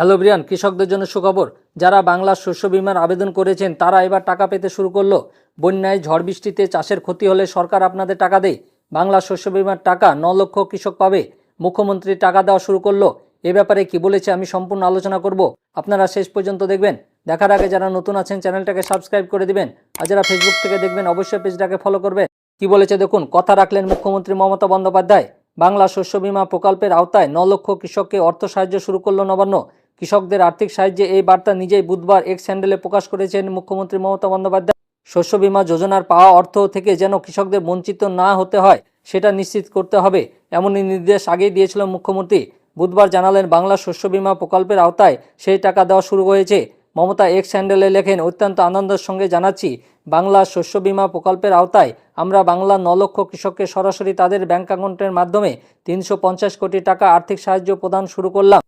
Hello Brian, কৃষকদের জন্য সুখবর। যারা বাংলার শস্য বিমার আবেদন করেছেন, তারা এবার টাকা পেতে শুরু করল। বন্যায় ঝড় বৃষ্টিতে চাষের ক্ষতি হলে সরকার আপনাদের টাকা দেয়। বাংলা শস্য বিমার টাকা ন লক্ষ কৃষক পাবে। মুখ্যমন্ত্রী টাকা দেওয়া শুরু করল। এ ব্যাপারে কি বলেছে আমি সম্পূর্ণ আলোচনা করব। আপনারা শেষ পর্যন্ত দেখবেন। দেখার আগে যারা নতুন আছেন, চ্যানেলটাকে সাবস্ক্রাইব করে দিবেন। আর যারা ফেসবুক থেকে দেখবেন, অবশ্যই পেজটাকে ফলো করবেন। কি বলেছে দেখুন, কথা রাখলেন মুখ্যমন্ত্রী মমতা বন্দ্যোপাধ্যায়। বাংলা শস্য বিমা প্রকল্পের আওতায় ন লক্ষ কৃষককে অর্থ সাহায্য শুরু করল নবান্ন। কৃষকদের আর্থিক সাহায্যে এই বার্তা নিজেই বুধবার এক্স হ্যান্ডেলে প্রকাশ করেছেন মুখ্যমন্ত্রী মমতা বন্দ্যোপাধ্যায়। শস্য বীমা যোজনার পাওয়া অর্থ থেকে যেন কৃষকদের বঞ্চিত না হতে হয়, সেটা নিশ্চিত করতে হবে, এমনই নির্দেশ আগেই দিয়েছিল মুখ্যমন্ত্রী। বুধবার জানালেন, বাংলা শস্য বিমা প্রকল্পের আওতায় সেই টাকা দেওয়া শুরু হয়েছে। মমতা এক্স হ্যান্ডেলে লেখেন, অত্যন্ত আনন্দের সঙ্গে জানাচ্ছি, বাংলা শস্য বিমা প্রকল্পের আওতায় আমরা বাংলা ন লক্ষ কৃষককে সরাসরি তাদের ব্যাংক অ্যাকাউন্টের মাধ্যমে তিনশো পঞ্চাশ কোটি টাকা আর্থিক সাহায্য প্রদান শুরু করলাম।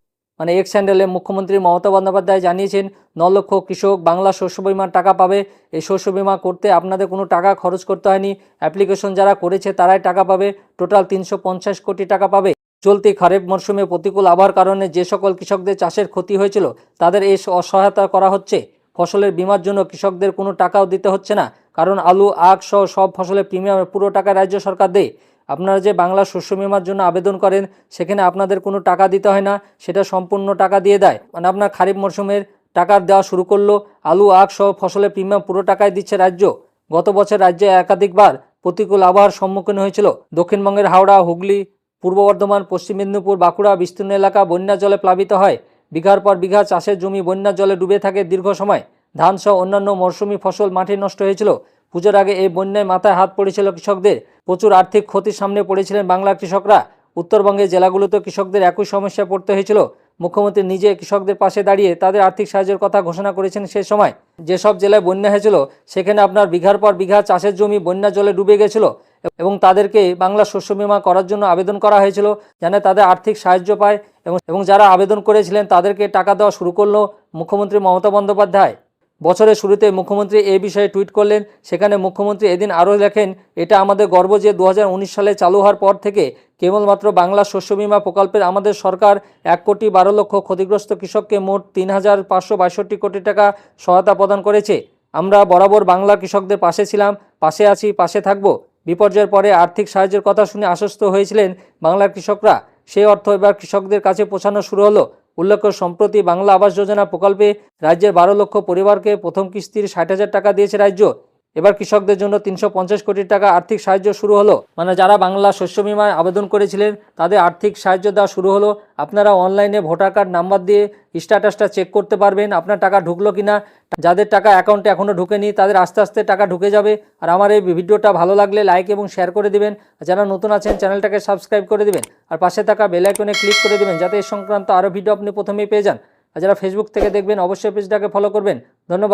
মানে এক্স হ্যান্ডেলে মুখ্যমন্ত্রী মমতা বন্দ্যোপাধ্যায় জানিয়েছেন, ন লক্ষ কৃষক বাংলা শস্য বিমার টাকা পাবে। এই শস্য বিমা করতে আপনাদের কোনো টাকা খরচ করতে হয়নি। অ্যাপ্লিকেশন যারা করেছে তারাই টাকা পাবে। টোটাল তিনশো পঞ্চাশ কোটি টাকা পাবে। চলতি খারিফ মরশুমে প্রতিকূল আবহাওয়ার কারণে যে সকল কৃষকদের চাষের ক্ষতি হয়েছিল, তাদের এই অসহায়তা করা হচ্ছে। ফসলের বিমার জন্য কৃষকদের কোনো টাকাও দিতে হচ্ছে না, কারণ আলু, আখ সহ সব ফসলের প্রিমিয়ামের পুরো টাকা রাজ্য সরকার দেয়। আপনারা যে বাংলা শস্য বিমার জন্য আবেদন করেন, সেখানে আপনাদের কোনো টাকা দিতে হয় না, সেটা সম্পূর্ণ টাকা দিয়ে দেয়। মানে আপনার খারিফ মরশুমের টাকা দেওয়া শুরু করল, আলু, আখ সহ ফসলের প্রিমিয়াম পুরো টাকায় দিচ্ছে রাজ্য। গত বছর রাজ্যে একাধিকবার প্রতিকূল আবহাওয়ার সম্মুখীন হয়েছিল। দক্ষিণবঙ্গের হাওড়া, হুগলি, পূর্ব বর্ধমান, পশ্চিম মেদিনীপুর, বাঁকুড়া বিস্তীর্ণ এলাকা বন্যা জলে প্লাবিত হয়। বিঘার পর বিঘা চাষের জমি বন্যার জলে ডুবে থাকে দীর্ঘ সময়। ধান সহ অন্যান্য মরশুমি ফসল মাঠে নষ্ট হয়েছিল। পুজোর আগে এই বন্যায় মাথায় হাত পড়েছিল কৃষকদের। প্রচুর আর্থিক ক্ষতির সামনে পড়েছিলেন বাংলা কৃষকরা। উত্তরবঙ্গের জেলাগুলোতে কৃষকদের একই সমস্যায় পড়তে হয়েছিল। মুখ্যমন্ত্রী নিজে কৃষকদের পাশে দাঁড়িয়ে তাদের আর্থিক সাহায্যের কথা ঘোষণা করেছেন সে সময়। যেসব জেলায় বন্যা হয়েছিল, সেখানে আপনার বিঘার পর বিঘা চাষের জমি বন্যা জলে ডুবে গেছিল এবং তাদেরকে বাংলা শস্য বীমা করার জন্য আবেদন করা হয়েছিল যেন তাদের আর্থিক সাহায্য পায় এবং এবং যারা আবেদন করেছিলেন তাদেরকে টাকা দেওয়া শুরু করল মুখ্যমন্ত্রী মমতা বন্দ্যোপাধ্যায়। বছরের শুরুতে মুখ্যমন্ত্রী এ বিষয়ে টুইট করলেন। সেখানে মুখ্যমন্ত্রী এদিন আরও লেখেন, এটা আমাদের গর্ব যে দু হাজার উনিশ সালে চালু হওয়ার পর থেকে কেবলমাত্র বাংলা শস্য বিমা প্রকল্পের আমাদের সরকার এক কোটি বারো লক্ষ ক্ষতিগ্রস্ত কৃষককে মোট তিন হাজার পাঁচশো বাষট্টি কোটি টাকা সহায়তা প্রদান করেছে। আমরা বরাবর বাংলা কৃষকদের পাশে ছিলাম, পাশে আছি, পাশে থাকব। বিপর্যয়ের পরে আর্থিক সাহায্যের কথা শুনে আশ্বস্ত হয়েছিলেন বাংলার কৃষকরা। সেই অর্থ এবার কৃষকদের কাছে পৌঁছানো শুরু হলো। উল্লেখ্য, সম্প্রতি বাংলা আবাস যোজনা প্রকল্পে রাজ্যের বারো লক্ষ পরিবারকে প্রথম কিস্তির ষাট হাজার টাকা দিয়েছে রাজ্য। এবার কৃষকদের জন্য তিনশো পঞ্চাশ কোটি টাকা আর্থিক সাহায্য শুরু হলো। মানে যারা বাংলা শস্য বিমায় আবেদন করেছিলেন, তাদের আর্থিক সাহায্য দেওয়া শুরু হলো। আপনারা অনলাইনে ভোটার কার্ড নাম্বার দিয়ে স্ট্যাটাসটা চেক করতে পারবেন, আপনার টাকা ঢুকলো কিনা। যাদের টাকা অ্যাকাউন্টে এখনও ঢুকেনি, তাদের আস্তে আস্তে টাকা ঢুকে যাবে। আর আমার এই ভিডিওটা ভালো লাগলে লাইক এবং শেয়ার করে দিবেন। যারা নতুন আছেন, চ্যানেলটাকে সাবস্ক্রাইব করে দিবেন। আর পাশে থাকা বেল আইকনে ক্লিক করে দিবেন, যাতে এই সংক্রান্ত আরও ভিডিও আপনি প্রথমেই পেয়ে যান। আর যারা ফেসবুক থেকে দেখবেন, অবশ্যই পেজটাকে ফলো করবেন। ধন্যবাদ।